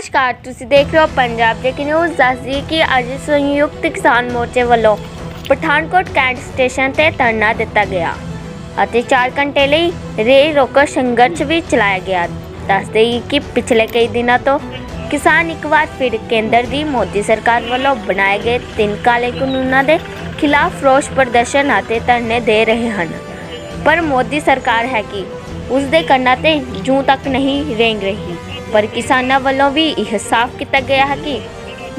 ਨਮਸਕਾਰ, ਤੁਸੀਂ ਦੇਖ ਰਹੇ ਹੋ ਪੰਜਾਬ ਦੇ ਨਿਊਜ਼ ਦੱਸਦੀ ਕਿ ਅੱਜ ਸੰਯੁਕਤ ਕਿਸਾਨ ਮੋਰਚੇ ਵੱਲੋਂ ਪਠਾਨਕੋਟ ਕੈਂਟ ਸਟੇਸ਼ਨ ਤੇ ਧਰਨਾ ਦਿੱਤਾ ਗਿਆ ਅਤੇ 4 ਘੰਟੇ ਲਈ ਰੇਲ ਰੋਕੋ ਸੰਘਰਸ਼ ਵੀ ਚਲਾਇਆ ਗਿਆ। ਦੱਸਦੇ ਹੀ ਕਿ ਪਿਛਲੇ ਕਈ ਦਿਨਾਂ ਤੋਂ ਕਿਸਾਨ ਇੱਕ ਵਾਰ ਫਿਰ ਕੇਂਦਰ ਦੀ ਮੋਦੀ ਸਰਕਾਰ ਵੱਲੋਂ ਬਣਾਏ ਗਏ ਤਿੰਨ ਕਾਲੇ ਕਾਨੂੰਨਾਂ ਦੇ ਖਿਲਾਫ ਰੋਸ ਪ੍ਰਦਰਸ਼ਨ ਅਤੇ ਧਰਨੇ ਦੇ ਰਹੇ ਹਨ। ਪਰ ਮੋਦੀ ਸਰਕਾਰ ਹੈ ਕਿ ਉਸ ਦੇ ਕੰਨਾਂ ਤੇ ਜੂੰ ਤੱਕ ਨਹੀਂ ਰੇਂਗ ਰਹੀ। ਪਰ ਕਿਸਾਨਾਂ ਵੱਲੋਂ ਵੀ ਇਹ ਸਾਫ਼ ਕੀਤਾ ਗਿਆ ਹੈ ਕਿ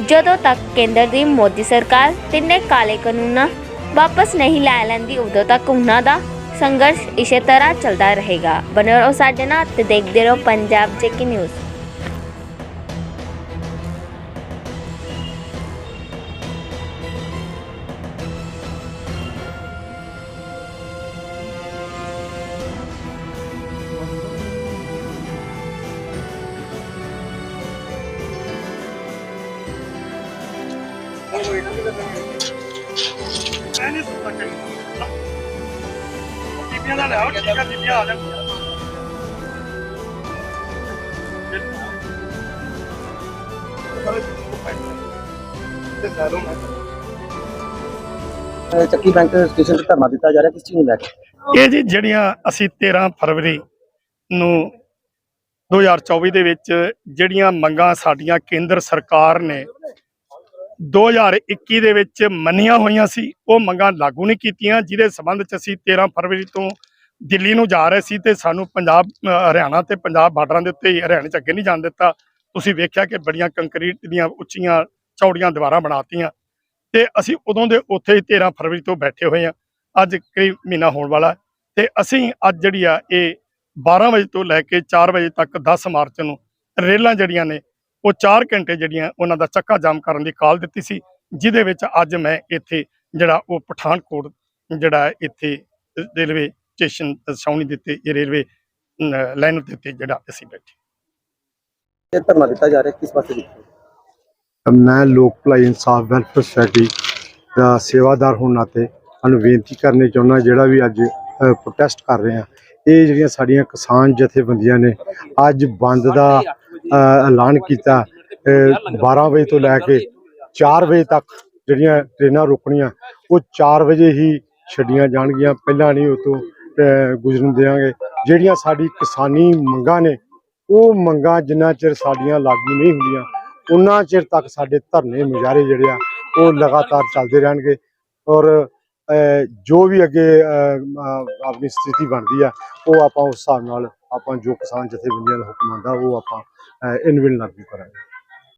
ਜਦੋਂ ਤੱਕ ਕੇਂਦਰ ਦੀ ਮੋਦੀ ਸਰਕਾਰ ਤਿੰਨੇ ਕਾਲੇ ਕਾਨੂੰਨਾਂ ਵਾਪਸ ਨਹੀਂ ਲੈ ਲੈਂਦੀ, ਉਦੋਂ ਤੱਕ ਉਹਨਾਂ ਦਾ ਸੰਘਰਸ਼ ਇਸੇ ਤਰ੍ਹਾਂ ਚੱਲਦਾ ਰਹੇਗਾ। ਬਣੇ ਰਹੋ ਸਾਡੇ ਨਾਲ ਤੇ ਦੇਖਦੇ ਰਹੋ ਪੰਜਾਬ ਜੇਕੀ ਨਿਊਜ਼। ਮੈਂ ਨਹੀਂ ਸੁਣਦਾ ਕਰੀ ਬੀਬੀਆਂ ਦਾ ਲਿਆਓ ਠੀਕ ਆ ਬੀਬੀਆਂ ਆ ਜਾਣ ਚੱਕੀ ਬੈਂਕ ਸਟੇਸ਼ਨ ਤੇ ਧਰਨਾ ਦਿੱਤਾ ਜਾ ਰਿਹਾ, ਕਿਸ ਚੀਜ਼ ਨੂੰ ਲੈ ਕੇ? ਇਹ ਜੀ ਜਿਹੜੀਆਂ ਅਸੀਂ 13 ਫਰਵਰੀ ਨੂੰ 2024 ਦੇ ਵਿੱਚ ਜਿਹੜੀਆਂ ਮੰਗਾਂ ਸਾਡੀਆਂ ਕੇਂਦਰ ਸਰਕਾਰ ਨੇ 2021 ਦੇ ਵਿੱਚ ਮੰਨੀਆਂ ਹੋਈਆਂ ਸੀ, ਉਹ ਮੰਗਾਂ ਲਾਗੂ ਨਹੀਂ ਕੀਤੀਆਂ, ਜਿਹਦੇ ਸਬੰਧ ਚ ਅਸੀਂ 13 ਫਰਵਰੀ ਤੋਂ ਦਿੱਲੀ ਨੂੰ ਜਾ ਰਹੇ ਸੀ ਤੇ ਸਾਨੂੰ ਪੰਜਾਬ ਹਰਿਆਣਾ ਤੇ ਪੰਜਾਬ ਬਾਰਡਰਾਂ ਦੇ ਉੱਤੇ ਹਰਿਆਣੇ ਚ ਅੱਗੇ ਨਹੀਂ ਜਾਣ ਦਿੱਤਾ। ਤੁਸੀਂ ਵੇਖਿਆ ਕਿ ਬੜੀਆਂ ਕੰਕਰੀਟ ਦੀਆਂ ਉੱਚੀਆਂ ਚੌੜੀਆਂ ਦੀਵਾਰਾਂ ਬਣਾਤੀਆਂ ਤੇ ਅਸੀਂ ਉਦੋਂ ਦੇ ਉੱਥੇ ਹੀ 13 ਫਰਵਰੀ ਤੋਂ ਬੈਠੇ ਹੋਏ ਆ ਅੱਜ ਕਰੀਬ ਮਹੀਨਾ ਹੋਣ ਵਾਲਾ ਤੇ ਅਸੀਂ ਅੱਜ ਜਿਹੜੀ ਆ, ਇਹ 12 ਵਜੇ ਤੋਂ ਲੈ ਕੇ 4 ਵਜੇ ਤੱਕ 10 ਮਾਰਚ ਨੂੰ ਰੇਲਾਂ ਜਿਹੜੀਆਂ ਨੇ ਉਹ 4 ਘੰਟੇ ਜਿਹੜੀਆਂ ਉਹਨਾਂ ਦਾ ਚੱਕਾ ਜਾਮ ਕਰਨ ਦੀ ਕਾਲ ਦਿੱਤੀ ਸੀ ਜਿਹਦੇ ਵਿੱਚ ਅੱਜ ਮੈਂ ਇੱਥੇ ਜਿਹੜਾ ਉਹ ਪਠਾਨਕੋਟ ਜਿਹੜਾ ਇੱਥੇ ਰੇਲਵੇ ਸਟੇਸ਼ਨ ਛਾਉਣੀ ਦਿੱਤੇ ਇਹ ਰੇਲਵੇ ਲਾਈਨ ਉੱਤੇ ਜਿਹੜਾ ਅਸੀਂ ਬੈਠੇ। ਇਹ ਧਰਨਾ ਦਿੱਤਾ ਜਾ ਰਿਹਾ ਕਿਸ ਪਾਸੇ ਦਿੱਤਾ? ਮੈਂ ਲੋਕ ਭਲਾਈ ਇਨਸਾਫ ਵੈਲਫੇਅਰ ਸੁਸਾਇਟੀ ਦਾ ਸੇਵਾਦਾਰ ਹੋਣ ਨਾਤੇ ਸਾਨੂੰ ਬੇਨਤੀ ਕਰਨੀ ਚਾਹੁੰਦਾ ਜਿਹੜਾ ਵੀ ਅੱਜ ਪ੍ਰੋਟੈਸਟ ਕਰ ਰਹੇ ਆ ਇਹ ਜਿਹੜੀਆਂ ਸਾਡੀਆਂ ਕਿਸਾਨ ਜਥੇਬੰਦੀਆਂ ਨੇ ਅੱਜ ਬੰਦ ਦਾ ਐਲਾਨ ਕੀਤਾ ਅ, 12 ਵਜੇ ਤੋਂ ਲੈ ਕੇ 4 ਵਜੇ ਤੱਕ ਜਿਹੜੀਆਂ ਟ੍ਰੇਨਾਂ ਰੁਕਣੀਆਂ ਉਹ 4 ਵਜੇ ਹੀ ਛੱਡੀਆਂ ਜਾਣਗੀਆਂ। ਪਹਿਲਾਂ ਨਹੀਂ ਉਤੋਂ ਗੁਜ਼ਰਨ ਦੇਵਾਂਗੇ ਜਿਹੜੀਆਂ ਸਾਡੀ ਕਿਸਾਨੀ ਮੰਗਾਂ ਨੇ ਉਹ ਮੰਗਾਂ ਜਿੰਨਾ ਚਿਰ ਸਾਡੀਆਂ ਲਾਗੂ ਨਹੀਂ ਹੁੰਦੀਆਂ ਉਹਨਾਂ ਚਿਰ ਤੱਕ ਸਾਡੇ ਧਰਨੇ ਮੁਜ਼ਾਹਰੇ ਜਿਹੜੇ ਆ ਉਹ ਲਗਾਤਾਰ ਚੱਲਦੇ ਰਹਿਣਗੇ। ਔਰ ਜੋ ਵੀ ਅੱਗੇ ਆਪਣੀ ਸਥਿਤੀ ਬਣਦੀ ਆ, ਉਹ ਆਪਾਂ ਉਸ ਹਿਸਾਬ ਨਾਲ ਆਪਾਂ ਜੋ ਕਿਸਾਨ ਜਥੇਬੰਦੀਆਂ ਦਾ ਹੁਕਮ ਆਉਂਦਾ ਉਹ ਆਪਾਂ ਇਨਵਿਲ ਲਾਗੂ ਕਰਾਂਗੇ।